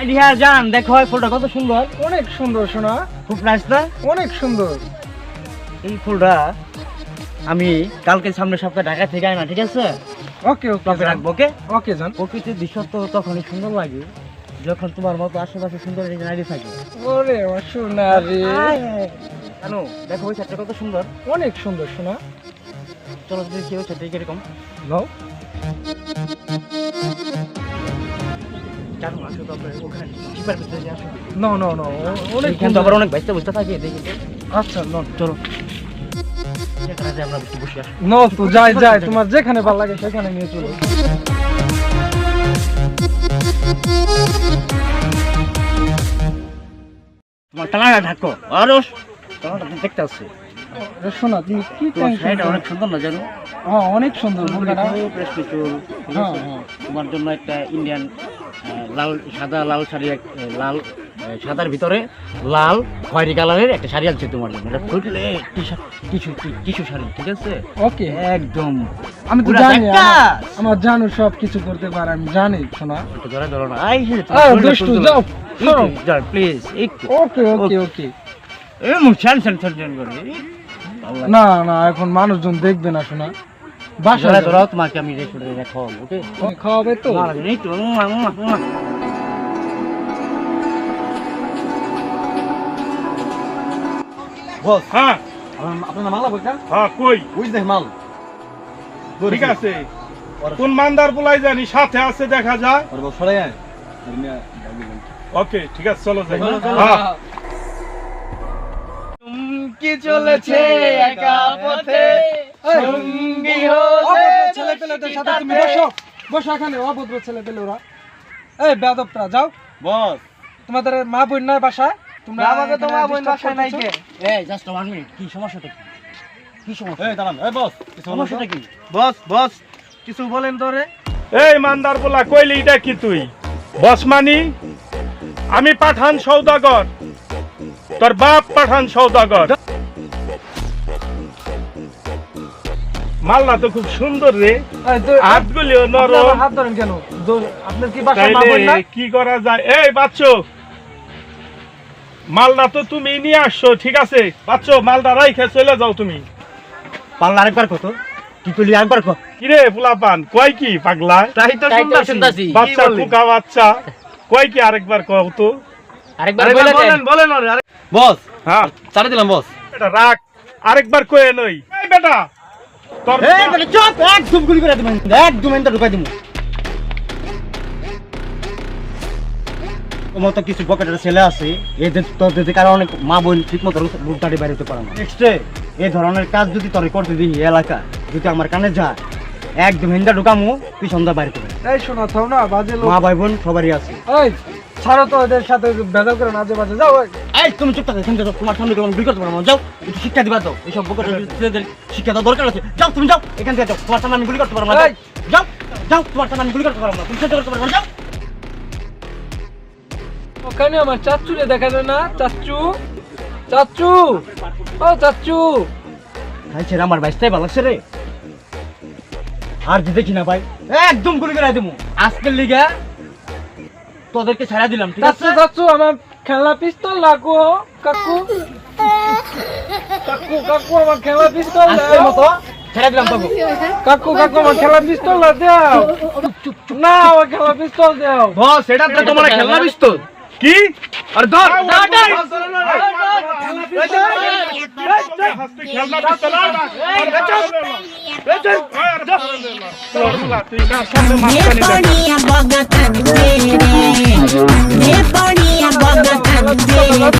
Idea জান দেখো ফুলটা কত সুন্দর। অনেক সুন্দর শোনা খুব নাইস না? অনেক সুন্দর। এই ফুলটা আমি কালকে সামনে সপ্তাহে ঢাকা থেকে আয় না ঠিক আছে? ওকে ওকে রাখব ওকে? ওকে জান প্রকৃতির দৃশ্য তো তখনই সুন্দর লাগে যখন তোমার মতো আশেপাশে সুন্দর নারী থাকে। ওরে সোনা রে কেন দেখো ওই ছাত্র কত সুন্দর। অনেক সুন্দর শোনা চলো দেখি ওই ছাত্র কীরকম। নাও। নো নো নো অনেক এখানে আবার অনেক ব্যস্ত বুঝতে থাকে দেখি আচ্ছা নো চলো। নো তো যাই যাই তোমার যেখানে ভালো লাগে সেখানে নিয়ে চলো। টানাটা ঢাকো। আরও টানাটা দেখতে আসছে। শোনা তুমি কি শাড়িটা অনেক সুন্দর না জানো? হ্যাঁ অনেক সুন্দর হ্যাঁ? হ্যাঁ। তোমার জন্য একটা ইন্ডিয়ান লাল সাদা লাল শাড়ি এক- লাল সাদার ভিতরে লাল খয়েরি কালারের একটা শাড়ি আছে তোমার জন্য। এটা ফুটলে টিস্যু টিস্যু শাড়ি ঠিক আছে? ওকে। একদম। আমি তো জানি আমার- জানো সব কিছু করতে পারে আমি জানি শোনা। একটু ধরে ধরো না। আই দুষ্টু, যাও, সরো। প্লিজ একটু। ওকে ওকে ওকে। এ মুখ ছান ছান ছান ছান করে। না না এখন মানুষজন দেখবে না শোনা। বাসা ধরে তোমাকে আমি রেস্টুরেন্টে রাখো ওকে? খাওয়াবে তো। না লাগে একটু উম্মা, উম্মা, উম্মা। বস। হ্যাঁ। আপনার নাম আল্লাহ হ্যাঁ কই? ওই দেখ মাল। ঠিক আছে। কোন মান্দার বলাই জানি সাথে আছে দেখা যায়। সরাই। ওকে ঠিক আছে চলো যাই। হ্যাঁ। কি চলেছে একা পথে। ছেলে পেলেদের সাথে তুমি বসো। বসো এখানে। অভদ্র ছেলে পেলে ওরা। এই বেদবটা যাও। বস। তোমাদের মা বোন নাই বাসায়? তোমরা আমাকে তো মা বোন বাসায় নাই কে? এই জাস্ট ওয়ান মিনিট কি সমস্যাটা কি? কি সমস্যা? এই দাঁড়ান। এই বস। সমস্যাটা কি? বস বস। কিছু বলেন তো রে। এই মান্দার বলা কইলি এটা কি তুই? বসমানি আমি পাঠান সৌদাগর। তোর বাপ পাঠান সৌদাগর। মাল্লা তো খুব সুন্দর রে। হাতগুলিও নরম। হাত ধরেন কেন? আপনার কি বাসায় মা বোন কি করা যায়? এই বাচ্চো। মালদা তো তুমি নিয়ে আসছো ঠিক আছে? বাচ্চো মালদা রাইখে চলে যাও তুমি। পাল্লা আরেকবার কত কি করলি আরেকবার কত কিরে পোলাপান কয় কি পাগলা? তাই তো তো শুনতাছি। বাচ্চা পোকা বাচ্চা। কয় কি আরেকবার কও তো? আরেকবার বলেন বলেন আরে। বস। হ্যাঁ। চালে দিলাম বস। এটা রাখ। আরেকবার কয়ে নই। এই বেটা একদম গুলি করে দিবেন একদম এন্টার ঢুকাই দিমু। তোমার তো কিছু পকেটের ছেলে আছে এদের কারণে অনেক মা বোন ঠিক মতো রূপদারি বাইরে পারে না। নেক্সট এই ধরনের কাজ যদি তোর করতে দিই এলাকা যদি আমার কানে যা একদম হিন্দা ঢুকামু তুই সন্ধ্যা বাইরে করবে এই শোনা থাও না বাজে লোক। মা ভাই বোন সবারই আছে। এই ছাড়ো তো এদের সাথে বেজাল করে না যে বাজে যাও এই। তুমি চুপ থাকো এখান তোমার সামনে করতে পারব না। যাও একটু শিক্ষা দিবা দাও এইসব পকেটের ছেলেদের শিক্ষা দেওয়া দরকার আছে। যাও তুমি যাও এখান থেকে যাও তোমার সামনে আমি গুলি করতে পারব না যাও যাও তোমার সামনে আমি গুলি করতে পারব না তুমি সহ্য করতে পারব না যাও। ওখানে আমার চাচ্চু রে দেখা যায় না চাচ্চু চাচ্চু ও চাচ্চু। ভাই ছেড়ে আমার বাইশটাই ভালো লাগছে রে। আর যে দেখি না ভাই? একদম গুলি করে দেবো আজকের লিগা তোদেরকে ছাড়া দিলাম ঠিক আছে? চাচ্চু আমার খেলা পিস্তল লাগো কাকু। কাকু কাকু আমার খেলা পিস্তল আজকের মতো ছেড়ে দিলাম কাকু কাকু আমার খেলা পিস্তল দাও। না আমার খেলা পিস্তল দাও। বস এটা তো তোমার খেলনা বিস্তর কি? আর ধর পানিয়া বগা থাকবে রে পানিয়া বগা থাকবে